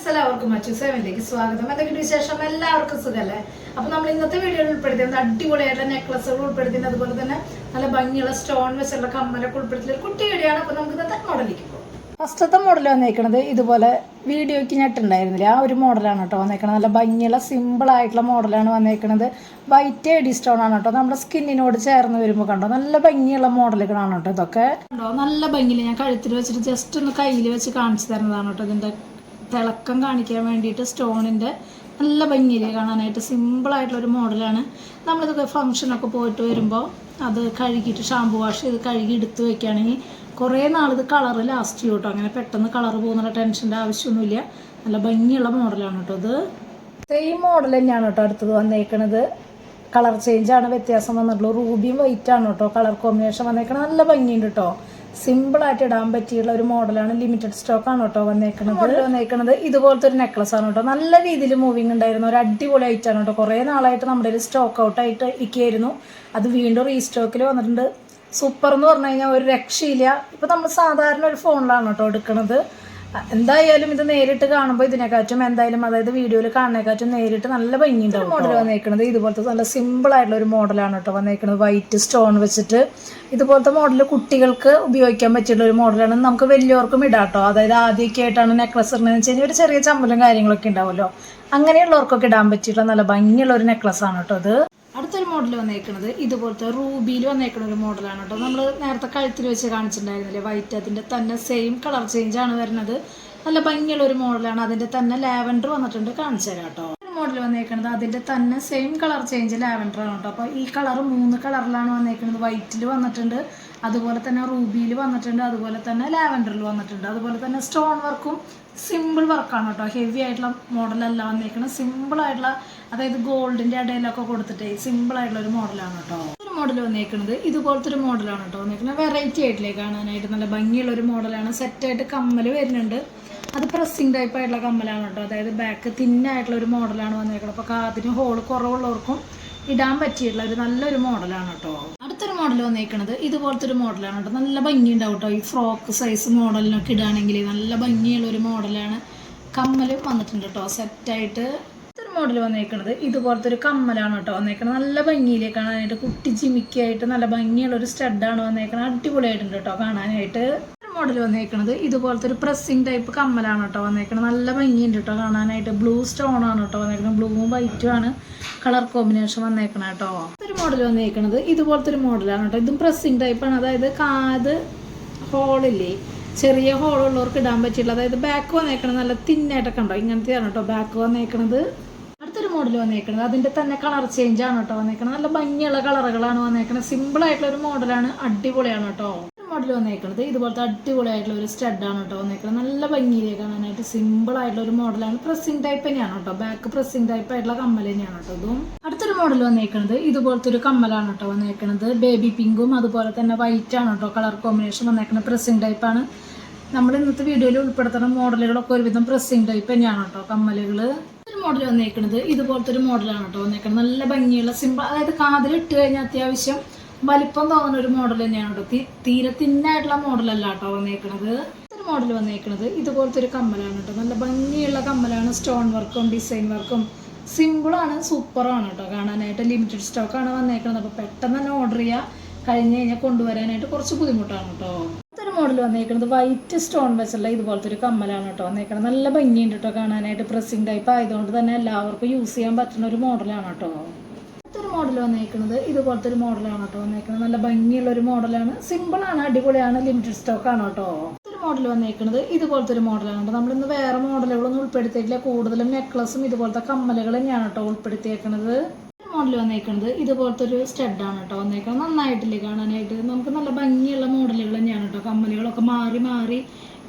Friends എല്ലാവർക്കും മറ്റു സെവനിലേക്ക് സ്വാഗതം. എന്തൊക്കെ വിശേഷം? എല്ലാവർക്കും സുഖമല്ലേ അപ്പൊ നമ്മൾ ഇന്നത്തെ വീഡിയോയിൽ ഉൾപ്പെടുത്തിയത് അടിപൊളിയായിട്ടുള്ള നെക്ലസുകൾ ഉൾപ്പെടുത്തിയത് അതുപോലെ തന്നെ നല്ല ഭംഗിയുള്ള സ്റ്റോൺ വെച്ചുള്ള കമ്മലൊക്കെ ഉൾപ്പെടുത്തിയ ഒരു കുട്ടി വീഡിയോ ആണ്. അപ്പൊ നമുക്ക് ഇന്നത്തെ മോഡലിലേക്ക് പോകും ഫസ്റ്റത്തെ മോഡൽ വന്നേക്കണത് ഇതുപോലെ വീഡിയോയ്ക്ക് ഞെട്ടുണ്ടായിരുന്നില്ല ആ ഒരു മോഡലാണ് കേട്ടോ വന്നേക്കണത്. നല്ല ഭംഗിയുള്ള സിമ്പിൾ ആയിട്ടുള്ള മോഡലാണ് വന്നേക്കണത്. വൈറ്റ് എഡി സ്റ്റോൺ ആണ് കേട്ടോ. നമ്മുടെ സ്കിന്നിനോട് ചേർന്ന് വരുമ്പോൾ കണ്ടോ? നല്ല ഭംഗിയുള്ള മോഡലുകളാണ് കേട്ടോ ഇതൊക്കെ. കണ്ടോ? നല്ല ഭംഗിയിൽ ഞാൻ കഴുത്തിൽ വെച്ചിട്ട് ജസ്റ്റ് ഒന്ന് കയ്യിൽ വെച്ച് കാണിച്ചു തരുന്നതാണ് കേട്ടോ ഇതിന്റെ തിളക്കം കാണിക്കാൻ വേണ്ടിയിട്ട് സ്റ്റോണിന്റെ നല്ല ഭംഗിയിൽ കാണാനായിട്ട്. സിമ്പിളായിട്ടുള്ളൊരു മോഡലാണ്. നമ്മളിതൊക്കെ ഫംഗ്ഷനൊക്കെ പോയിട്ട് വരുമ്പോൾ അത് കഴുകിയിട്ട് ഷാമ്പു വാഷ് ചെയ്ത് കഴുകി എടുത്ത് വെക്കുകയാണെങ്കിൽ കുറേ നാളിത് കളറ് ലാസ്റ്റ് ചെയ്യും കേട്ടോ. അങ്ങനെ പെട്ടെന്ന് കളറ് പോകുന്നുള്ള ടെൻഷന്റെ ആവശ്യമൊന്നുമില്ല. നല്ല ഭംഗിയുള്ള മോഡലാണ് കേട്ടോ ഇത്. സെയിം മോഡൽ തന്നെയാണ് കേട്ടോ അടുത്തത് വന്നേക്കണത്. കളർ ചേഞ്ചാണ് വ്യത്യാസം വന്നിട്ടുള്ളൂ റൂബിയും വൈറ്റാണ് കേട്ടോ കളർ കോമ്പിനേഷൻ വന്നേക്കണത്. നല്ല ഭംഗിയുണ്ട് കേട്ടോ. സിമ്പിൾ ആയിട്ട് ഇടാൻ പറ്റിയുള്ള ഒരു മോഡലാണ് ലിമിറ്റഡ് സ്റ്റോക്ക് ആണ് കേട്ടോ വന്നേക്കുന്നത് മോഡൽ വന്നേക്കണത് ഇതുപോലത്തെ ഒരു നെക്ലസ് ആണ് കേട്ടോ. നല്ല രീതിയിൽ മൂവിങ് ഉണ്ടായിരുന്നു ഒരു അടിപൊളി ഐറ്റാണ് കേട്ടോ. കുറേ നാളായിട്ട് നമ്മുടെ ഒരു സ്റ്റോക്ക് ഔട്ട് ആയിട്ട് ഇരിക്കുകയായിരുന്നു. അത് വീണ്ടും റീസ്റ്റോക്കിൽ വന്നിട്ടുണ്ട്. സൂപ്പർ എന്ന് പറഞ്ഞു കഴിഞ്ഞാൽ ഒരു രക്ഷയില്ല. ഇപ്പൊ നമ്മൾ സാധാരണ ഒരു ഫോണിലാണ് കേട്ടോ എടുക്കണത്. എന്തായാലും ഇത് നേരിട്ട് കാണുമ്പോൾ ഇതിനെക്കാട്ടും എന്തായാലും അതായത് വീഡിയോയിൽ കാണുന്നതിനെക്കാട്ടും നേരിട്ട് നല്ല ഭംഗിയുണ്ടാവും മോഡൽ വന്നേക്കുന്നത് ഇതുപോലത്തെ നല്ല സിമ്പിൾ ആയിട്ടുള്ള ഒരു മോഡലാണ് കേട്ടോ വന്നേക്കുന്നത് വൈറ്റ് സ്റ്റോൺ വെച്ചിട്ട് ഇതുപോലത്തെ മോഡൽ കുട്ടികൾക്ക് ഉപയോഗിക്കാൻ പറ്റിയുള്ള ഒരു മോഡലാണ് നമുക്ക് വലിയവർക്കും ഇടാം കേട്ടോ അതായത് ആദ്യമൊക്കെ ആയിട്ടാണ് നെക്ലസ് ഇടുന്നതെന്ന് വെച്ച് കഴിഞ്ഞാൽ ഒരു ചെറിയ ചമ്മലും കാര്യങ്ങളൊക്കെ ഉണ്ടാവുമല്ലോ. അങ്ങനെയുള്ളവർക്കൊക്കെ ഇടാൻ പറ്റിയിട്ടുള്ള നല്ല ഭംഗിയുള്ള ഒരു നെക്ലസ് ആണ് കേട്ടോ ഇത്. അടുത്തൊരു മോഡൽ വന്നേക്കുന്നത് ഇതുപോലത്തെ റൂബിയിൽ വന്നേക്കുന്ന ഒരു മോഡലാണ് കേട്ടോ. നമ്മൾ നേരത്തെ കഴുത്തിൽ വെച്ച് കാണിച്ചിട്ടുണ്ടായിരുന്നില്ലേ? വൈറ്റ് അതിന്റെ തന്നെ സെയിം കളർ ചേഞ്ച് ആണ് വരുന്നത്. നല്ല ഭംഗിയുള്ള ഒരു മോഡലാണ് അതിന്റെ തന്നെ ലാവൻഡർ വന്നിട്ടുണ്ട് കാണിച്ചു തരാം കേട്ടോ. മോഡൽ വന്നേക്കുന്നത് അതിന്റെ തന്നെ സെയിം കളർ ചേഞ്ച് ലാവൻഡർ ആണ് കേട്ടോ. അപ്പോൾ ഈ കളർ മൂന്ന് കളറിലാണ് വന്നേക്കുന്നത് വൈറ്റിൽ വന്നിട്ടുണ്ട്. അതുപോലെ തന്നെ റൂബിയിൽ വന്നിട്ടുണ്ട്. അതുപോലെ തന്നെ ലാവൻഡറിൽ വന്നിട്ടുണ്ട്. അതുപോലെ തന്നെ സ്റ്റോൺ വർക്കും സിമ്പിൾ വർക്കാണ് കേട്ടോ. ഹെവി ആയിട്ടുള്ള മോഡലല്ല വന്നേക്കുന്നത് സിമ്പിൾ ആയിട്ടുള്ള അതായത് ഗോൾഡിന്റെ ഇടയിലൊക്കെ കൊടുത്തിട്ട് സിമ്പിൾ ആയിട്ടുള്ള ഒരു മോഡലാണ് കേട്ടോ. ഒരു മോഡൽ വന്നേക്കുന്നത് ഇതുപോലത്തെ ഒരു മോഡലാണ് കേട്ടോ വന്നേക്കുന്നത് വെറൈറ്റി ആയിട്ടില്ലേ കാണാനായിട്ട് നല്ല ഭംഗിയുള്ള ഒരു മോഡലാണ് സെറ്റായിട്ട് കമ്മൽ വരുന്നുണ്ട്. അത് പ്രസ്സിങ് ടൈപ്പ് ആയിട്ടുള്ള കമ്മലാണ് കേട്ടോ. അതായത് ബാക്ക് തിന്നായിട്ടുള്ള ഒരു മോഡലാണ് വന്നേക്കുന്നത് അപ്പോൾ കാതിന് ഹോൾ കുറവുള്ളവർക്കും ഇടാൻ പറ്റിയിട്ടുള്ള ഒരു നല്ലൊരു മോഡലാണ് കേട്ടോ. അടുത്തൊരു മോഡൽ വന്നേക്കുന്നത് ഇതുപോലത്തെ ഒരു മോഡലാണ് കേട്ടോ. നല്ല ഭംഗി ഉണ്ടാവും കേട്ടോ. ഈ ഫ്രോക്ക് സൈസ് മോഡലിനൊക്കെ ഇടുകയാണെങ്കിൽ നല്ല ഭംഗിയുള്ള ഒരു മോഡലാണ് കമ്മൽ വന്നിട്ടുണ്ട് കേട്ടോ. സെറ്റായിട്ട് മോഡൽ വന്നേക്കുന്നത് ഇതുപോലത്തെ ഒരു കമ്മലാണ് കേട്ടോ വന്നേക്കണത്. നല്ല ഭംഗിയിലേക്കാണ് കാണാനായിട്ട് കുട്ടി ജിമിക്കായിട്ട് നല്ല ഭംഗിയുള്ള ഒരു സ്റ്റഡാണ് വന്നേക്കണത്. അടിപൊളിയായിട്ടുണ്ട് കേട്ടോ കാണാനായിട്ട്. മോഡൽ വന്നേക്കുന്നത് ഇതുപോലത്തെ ഒരു പ്രസ്സിങ് ടൈപ്പ് കമ്മലാണ് കേട്ടോ വന്നേക്കണത്. നല്ല ഭംഗിയുണ്ട് കേട്ടോ കാണാനായിട്ട്. ബ്ലൂ സ്റ്റോൺ ആണ് കേട്ടോ വന്നേക്കുന്നത് ബ്ലൂവും വൈറ്റും ആണ് കളർ കോമ്പിനേഷൻ വന്നേക്കണം കേട്ടോ. ഒരു മോഡൽ വന്നേക്കുന്നത് ഇതുപോലത്തെ ഒരു മോഡലാണ് കേട്ടോ. ഇതും പ്രസ്സിങ് ടൈപ്പാണ് അതായത് കാത് ഹോളില്ലേ ചെറിയ ഹോളുള്ളവർക്ക് ഇടാൻ പറ്റില്ല അതായത് ബാക്ക് വന്നേക്കണത് നല്ല തിന്നായിട്ടൊക്കെ ഉണ്ടോ? ഇങ്ങനത്തെയാണ് കേട്ടോ ബാക്ക് വന്നേക്കണത്. മോഡൽ വന്നേക്കുന്നത് അതിന്റെ തന്നെ കളർ ചേഞ്ച് ആണ് കേട്ടോ വന്നേക്കുന്നത് നല്ല ഭംഗിയുള്ള കളറുകളാണ് വന്നേക്കുന്നത് സിമ്പിൾ ആയിട്ടുള്ള ഒരു മോഡലാണ് അടിപൊളിയാണ് കേട്ടോ. മോഡൽ വന്നേക്കുന്നത് ഇതുപോലത്തെ അടിപൊളിയായിട്ടുള്ള ഒരു സ്റ്റഡാണ് കേട്ടോ വന്നേക്കുന്നത് നല്ല ഭംഗിയിലേക്ക് കാണാനായിട്ട് സിമ്പിൾ ആയിട്ടുള്ള ഒരു മോഡലാണ് പ്രസ്സിംഗ് ടൈപ്പ് തന്നെയാണ് കേട്ടോ. ബാക്ക് പ്രസ്സിംഗ് ടൈപ്പ് ആയിട്ടുള്ള കമ്മൽ തന്നെയാണ് കേട്ടോ ഇതും. അടുത്തൊരു മോഡൽ വന്നേക്കുന്നത് ഇതുപോലത്തെ ഒരു കമ്മലാണ് കേട്ടോ വന്നേക്കുന്നത് ബേബി പിങ്കും അതുപോലെ തന്നെ വൈറ്റ് ആണ് കേട്ടോ കളർ കോമ്പിനേഷൻ വന്നേക്കുന്നത് പ്രസ്സിംഗ് ടൈപ്പാണ് നമ്മൾ ഇന്നത്തെ വീഡിയോയിൽ ഉൾപ്പെടുത്തുന്ന മോഡലുകളൊക്കെ ഒരുവിധം പ്രസ്സിംഗ് ടൈപ്പ് തന്നെയാണ് കേട്ടോ കമ്മലുകൾ മോഡൽ വന്നേക്കണത് ഇതുപോലത്തെ ഒരു മോഡലാണ് കേട്ടോ വന്നേക്കുന്നത് നല്ല ഭംഗിയുള്ള സിമ്പിൾ അതായത് കാതിൽ ഇട്ട് കഴിഞ്ഞാൽ അത്യാവശ്യം വലിപ്പം തോന്നുന്ന ഒരു മോഡൽ തന്നെയാണ് കേട്ടോ തീരെ തിന്നായിട്ടുള്ള മോഡലല്ല കേട്ടോ വന്നേക്കണത്. ഒരു മോഡൽ വന്നേക്കണത് ഇതുപോലത്തെ ഒരു കമ്മലാണ് കേട്ടോ നല്ല ഭംഗിയുള്ള കമ്മലാണ് സ്റ്റോൺ വർക്കും ഡിസൈൻ വർക്കും. സിമ്പിളാണ് സൂപ്പറാണ് കേട്ടോ കാണാനായിട്ട് ലിമിറ്റഡ് സ്റ്റോക്കാണ് വന്നേക്കുന്നത് അപ്പോൾ പെട്ടെന്ന് തന്നെ ഓർഡർ ചെയ്യുക കഴിഞ്ഞ് കഴിഞ്ഞാൽ കൊണ്ടുവരാനായിട്ട് കുറച്ച് ബുദ്ധിമുട്ടാണ് കേട്ടോ മോഡൽ വന്നേക്കുന്നത് വൈറ്റ് സ്റ്റോൺ വെച്ചുള്ള ഇതുപോലത്തെ ഒരു കമ്മലാണ് കേട്ടോ വന്നേക്കുന്നത് നല്ല ഭംഗിയുണ്ട് കേട്ടോ കാണാനായിട്ട്. പ്രസിംഗ് ടൈപ്പ് ആയതുകൊണ്ട് തന്നെ എല്ലാവർക്കും യൂസ് ചെയ്യാൻ പറ്റുന്ന ഒരു മോഡലാണ് കേട്ടോ. അടുത്തൊരു മോഡൽ വന്നേക്കുന്നത് ഇതുപോലത്തെ ഒരു മോഡലാണ് കേട്ടോ വന്നേക്കുന്നത് നല്ല ഭംഗിയുള്ള ഒരു മോഡലാണ് സിമ്പിൾ ആണ് അടിപൊളിയാണ് ലിമിറ്റഡ് സ്റ്റോക്ക് ആണ് കേട്ടോ. മോഡൽ വന്നേക്കുന്നത് ഇതുപോലത്തെ ഒരു മോഡലാണ് നമ്മളിന്ന് വേറെ മോഡലുകളൊന്നും ഉൾപ്പെടുത്തിയിട്ടില്ല. കൂടുതലും നെക്ലസും ഇതുപോലത്തെ കമ്മലുകൾ തന്നെയാണ് കേട്ടോ ഉൾപ്പെടുത്തിയേക്കുന്നത് മോഡൽ വന്നേക്കുന്നത് ഇതുപോലത്തെ ഒരു സ്റ്റഡാണ് കേട്ടോ വന്നേക്കുന്നത്. നന്നായിട്ടില്ലേ കാണാനായിട്ട്? നമുക്ക് നല്ല ഭംഗിയുള്ള മോഡലുകൾ തന്നെയാണ് കേട്ടോ കമ്മലുകളൊക്കെ മാറി മാറി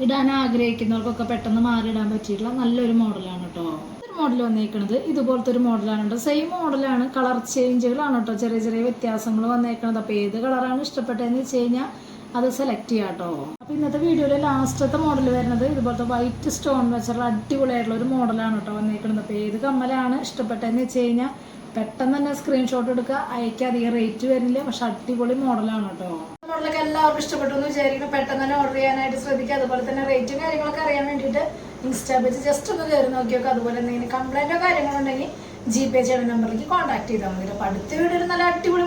ഇടാൻ ആഗ്രഹിക്കുന്നവർക്കൊക്കെ പെട്ടെന്ന് മാറി ഇടാൻ പറ്റിയിട്ടുള്ള നല്ലൊരു മോഡലാണ് കേട്ടോ. ഒരു മോഡൽ വന്നേക്കുന്നത് ഇതുപോലത്തെ ഒരു മോഡലാണ് കേട്ടോ. സെയിം മോഡലാണ് കളർ ചേഞ്ചുകളാണ് കേട്ടോ ചെറിയ ചെറിയ വ്യത്യാസങ്ങൾ വന്നേക്കുന്നത്. അപ്പോൾ ഏത് കളറാണ് ഇഷ്ടപ്പെട്ടതെന്ന് വെച്ച് കഴിഞ്ഞാൽ അത് സെലക്ട് ചെയ്യാം കേട്ടോ. അപ്പോൾ ഇന്നത്തെ വീഡിയോയിലെ ലാസ്റ്റത്തെ മോഡൽ വരുന്നത് ഇതുപോലത്തെ വൈറ്റ് സ്റ്റോൺ വെച്ചുള്ള അടിപൊളിയായിട്ടുള്ള ഒരു മോഡലാണ് കേട്ടോ വന്നേക്കുന്നത്. അപ്പോൾ ഏത് കമ്മലാണ് ഇഷ്ടപ്പെട്ടതെന്ന് വെച്ച് കഴിഞ്ഞാൽ പെട്ടെന്ന് തന്നെ സ്ക്രീൻഷോട്ട് എടുക്കുക. അയക്കുക അധികം റേറ്റ് വരുന്നില്ല. പക്ഷെ അടിപൊളി മോഡലാണ് കേട്ടോ മോഡലൊക്കെ എല്ലാവർക്കും ഇഷ്ടപ്പെട്ടു എന്ന് വിചാരിക്കുന്നു. പെട്ടെന്ന് തന്നെ ഓർഡർ ചെയ്യാനായിട്ട് ശ്രദ്ധിക്കുക. അതുപോലെ തന്നെ റേറ്റും കാര്യങ്ങളൊക്കെ അറിയാൻ വേണ്ടിയിട്ട് ഇൻസ്റ്റാ പേജ് ജസ്റ്റ് ഒന്ന് കയറി നോക്കി നോക്കുക അതുപോലെ എന്തെങ്കിലും കംപ്ലൈന്റോ കാര്യങ്ങളുണ്ടെങ്കിൽ ജി പേ ചെയ്യുന്ന നമ്പറിലേക്ക് കോൺടാക്ട് ചെയ്താൽ മതി. അപ്പോൾ അടുത്ത വീഡിയോയിൽ നല്ല അടിപൊളി